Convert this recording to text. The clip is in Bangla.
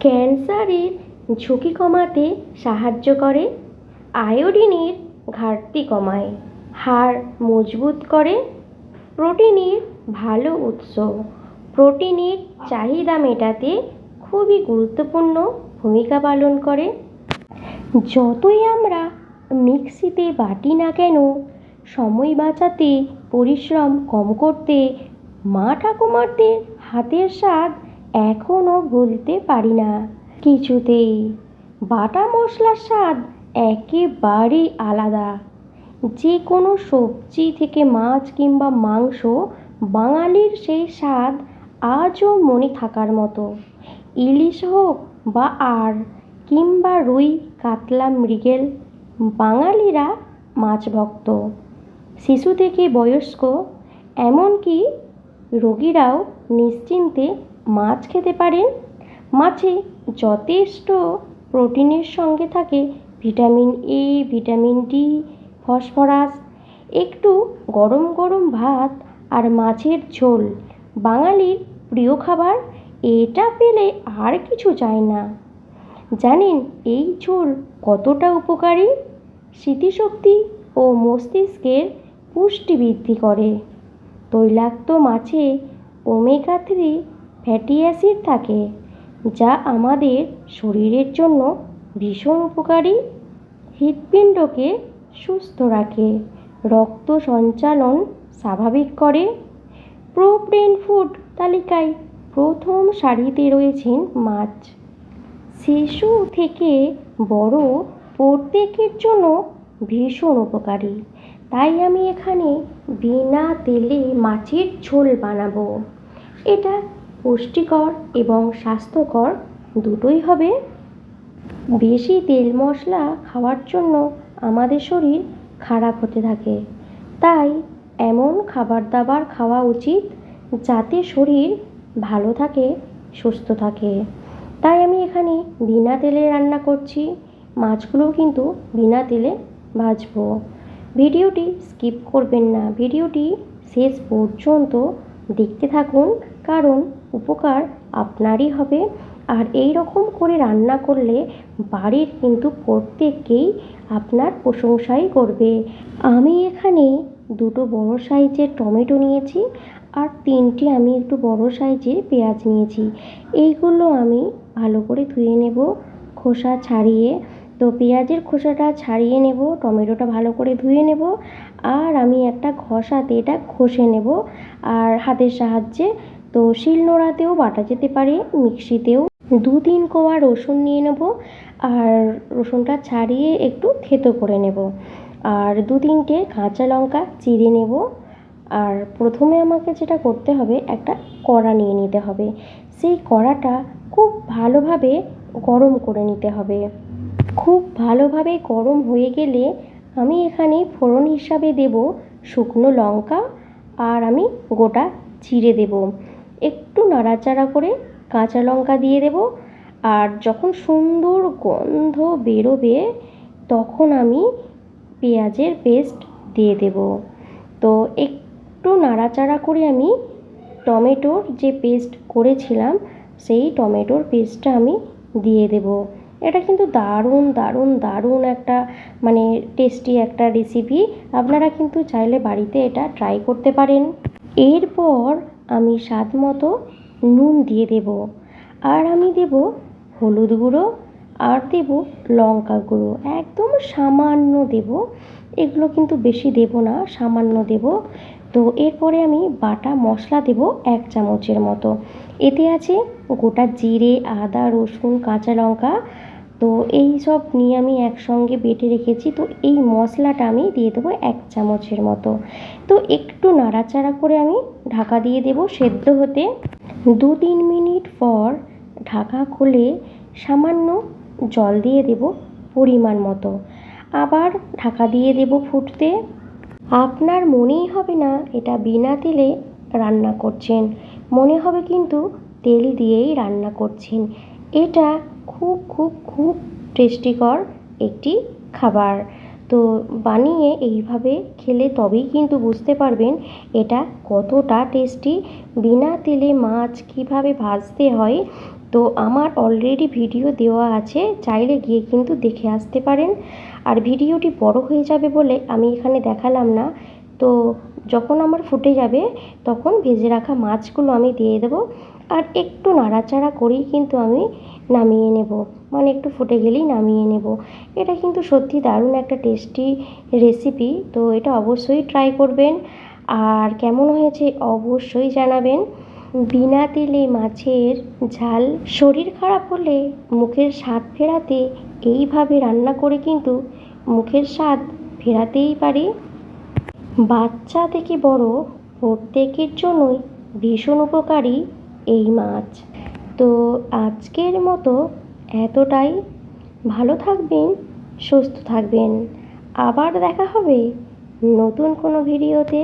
ক্যান্সারের ঝুঁকি কমাতে সাহায্য করে, আয়োডিনের ঘাটতি কমায়, হাড় মজবুত করে, প্রোটিনের ভালো উৎস, প্রোটিনের চাহিদা মেটাতে খুবই গুরুত্বপূর্ণ ভূমিকা পালন করে। যতই আমরা মিক্সিতে বাটি না কেন, সময় বাঁচাতে, পরিশ্রম কম করতে মা ঠাকুমাদের হাতের স্বাদ এখনও ভুলতে পারি না। কিছুতেই। বাটা মশলার স্বাদ একেবারেই আলাদা। যে কোনো সবজি থেকে মাছ কিংবা মাংস বাঙালির সেই স্বাদ আজও মনে থাকার মতো। ইলিশ হোক বা আর কিংবা রুই, কাতলা, মৃগেল, বাঙালিরা মাছ ভক্ত। শিশু থেকে বয়স্ক, এমনকি রোগীরাও নিশ্চিন্তে মাছ খেতে পারেন মাছে যথেষ্ট প্রোটিনের সঙ্গে থাকে vitamin A, vitamin D, phosphorus. একটু গরম গরম ভাত আর মাছের ঝোল বাঙালির প্রিয় খাবার, এটা পেলে আর কিছু চাই না। জানেন এই ঝোল কতটা উপকারী? স্মৃতিশক্তি ও মস্তিষ্কের পুষ্টি বৃদ্ধি করে। তৈলাক্ত মাছে ওমেগা থ্রি ফ্যাটি অ্যাসিড থাকে, যা আমাদের শরীরের জন্য ভীষণ উপকারী। হৃৎপিণ্ডকে সুস্থ রাখে, রক্ত সঞ্চালন স্বাভাবিক করে। প্রোটিন ফুড তালিকায় প্রথম সারিতে রয়েছেন মাছ। শিশু থেকে বড় প্রত্যেকের জন্য ভীষণ উপকারী। তাই আমি এখানে বিনা তেলে মাছের ঝোল বানাবো। এটা পুষ্টিকর এবং স্বাস্থ্যকর দুটোই হবে। বেশি তেল মশলা খাওয়ার জন্য আমাদের শরীর খারাপ হতে থাকে। তাই এমন খাবার দাবার খাওয়া উচিত যাতে শরীর ভালো থাকে, সুস্থ থাকে। তাই আমি এখানে বিনা তেলে রান্না করছি। মাছগুলোও কিন্তু বিনা তেলে ভাজবো। ভিডিওটি স্কিপ করবেন না। ভিডিওটি শেষ পর্যন্ত দেখতে থাকুন, কারণ উপকার আপনারই হবে। আর এই রকম করে রান্না করলে বাড়ির কিন্তু প্রত্যেককেই আপনার প্রশংসাই করবে। আমি এখানে দুটো বড় সাইজের টমেটো নিয়েছি আর তিনটি আমি একটু বড় সাইজের পেঁয়াজ নিয়েছি। এইগুলো আমি ভালো করে ধুয়ে নেব, খোসা ছাড়িয়ে। তো পেঁয়াজের খোসাটা ছাড়িয়ে নেব, টমেটোটা ভালো করে ধুয়ে নেব আর আমি একটা ঘষাতে এটা ঘষে নেব। আর হাতের সাহায্যে তো শিলনোড়াতেও বাটা যেতে পারে, মিক্সিতেও। দু তিন কোয়া রসুন নিয়ে নেব আর রসুনটা ছাড়িয়ে একটু থেতো করে নেব। আর দু তিনটে কাঁচা লঙ্কা চিড়ে নেব। আর প্রথমে আমাকে যেটা করতে হবে, একটা কড়া নিয়ে নিতে হবে। সেই কড়াটা খুব ভালোভাবে গরম করে নিতে হবে। খুব ভালোভাবে গরম হয়ে গেলে আমি এখানে ফোড়ন হিসাবে দেব শুকনো লঙ্কা আর আমি গোটা জিরে দেব। একটু নাড়াচাড়া করে কাঁচা লঙ্কা দিয়ে দেব। আর যখন সুন্দর গন্ধ বেরোবে, তখন আমি পেঁয়াজের পেস্ট দিয়ে দেব। তো একটু নাড়াচাড়া করে আমি টমেটোর যে পেস্ট করেছিলাম, সেই টমেটোর পেস্টটা আমি দিয়ে দেব। এটা কিন্তু দারুণ দারুণ দারুণ একটা মানে টেস্টি একটা রেসিপি আপনারা কিন্তু চাইলে বাড়িতে এটা ট্রাই করতে পারেন। এরপর আমি স্বাদ মতো নুন দিয়ে দেব। আর আমি দেব হলুদ গুঁড়ো, আর দেব লঙ্কা গুঁড়ো। একদম সামান্য দেব। এগুলো কিন্তু বেশি দেব না, সামান্য দেব। তো এরপরে আমি বাটা মশলা দেব এক চামচের মতো। এতে আছে গোটা জিরে, আদা, রসুন, কাঁচা লঙ্কা তো এই সব নিয়ে আমি একসঙ্গে বেটে রেখেছি, তো এই মশলাটা আমি দিয়ে দেবো এক চামচের মতো। তো একটু নাড়াচাড়া করে আমি ঢাকা দিয়ে দেবো সেদ্ধ হতে। দু তিন মিনিট পর ঢাকা খুলে সামান্য জল দিয়ে দেব পরিমাণ মতো। আবার ঢাকা দিয়ে দেব ফুটতে। আপনার মনেই হবে না এটা বিনা তেলে রান্না করছেন। মনে হবে কিন্তু তেল দিয়েই রান্না করছেন। এটা খুব খুব খুব টেস্টিকর একটি খাবার। তো বানিয়ে এইভাবে খেলে তবেই কিন্তু বুঝতে পারবেন এটা কতটা টেস্টি। বিনা তেলে মাছ কীভাবে ভাজতে হয়? তো আমার অলরেডি ভিডিও দেওয়া আছে, চাইলে গিয়ে কিন্তু দেখে আসতে পারেন। আর ভিডিওটি বড় হয়ে যাবে বলে আমি এখানে দেখালাম না। তো যখন আমার ফুটে যাবে, তখন ভেজে রাখা মাছগুলো আমি দিয়ে দেবো। আর একটু নাড়াচাড়া করেই কিন্তু আমি নামিয়ে নেব। মানে একটু ফুটে গেলেই নামিয়ে নেব। এটা কিন্তু সত্যি দারুণ একটা টেস্টি রেসিপি তো এটা অবশ্যই ট্রাই করবেন। আর কেমন হয়েছে অবশ্যই জানাবেন। বিনা তেলে মাছের ঝাল শরীর খারাপ হলে মুখের স্বাদ ফেরাতে এইভাবে রান্না করে কিন্তু মুখের স্বাদ ফেরাতেই পারি। বাচ্চা থেকে বড় প্রত্যেকের জন্যই ভীষণ উপকারী এই মাছ। তো আজকের মতো এতটাই। ভালো থাকবেন সুস্থ থাকবেন। আবার দেখা হবে নতুন কোনো ভিডিওতে।